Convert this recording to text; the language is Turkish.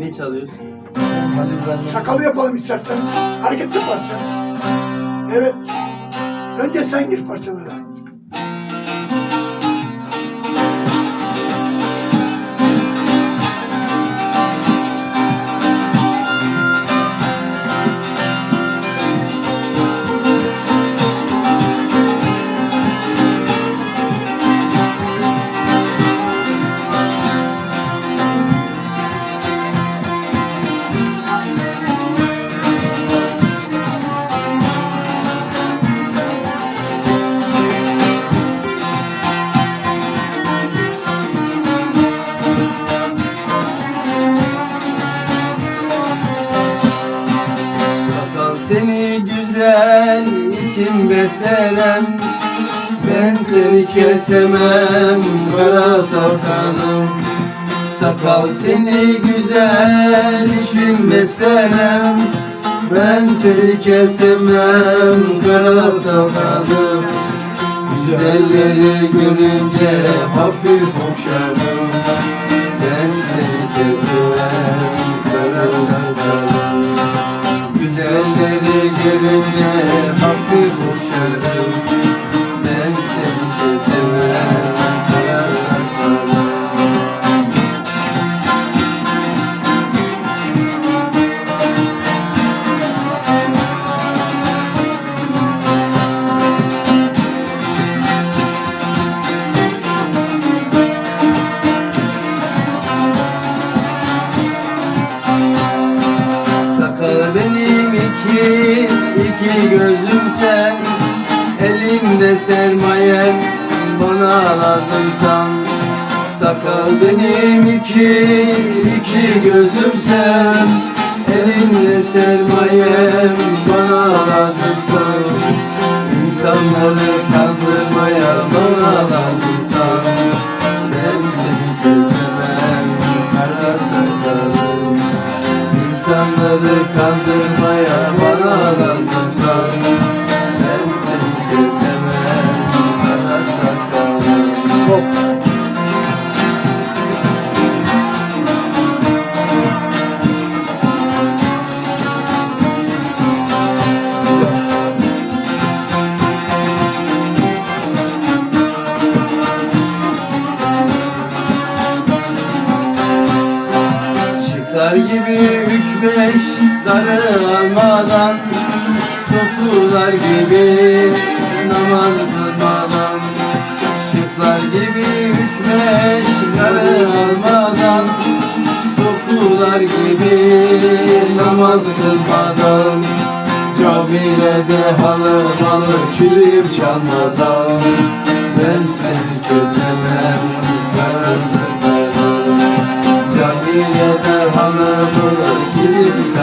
Ne çalıyorsun? Sakalı yapalım istersen. Hareketli parça. Evet. Önce sen gir parçalara. Seni güzel içim beslerim Ben seni kesemem kara sakalım Sakal seni güzel içim beslerim Ben seni kesemem kara sakalım Güzelleri görünce hafif okşarım Elimde sermayem bana lazımsan Sakal benim iki, iki gözüm sen. Elimde sermayem bana lazımsan İnsanları kandırmaya bana lazımsan Ben seni kesemem kara sakalım. İnsanları kandırmaya bana gibi üç beş darı almadan Sofular gibi namaz kılmadan. Şıklar gibi üç beş darı almadan Sofular gibi namaz kılmadan. Camilede halı malı kilim çalmadan. Ben seni kesemem kara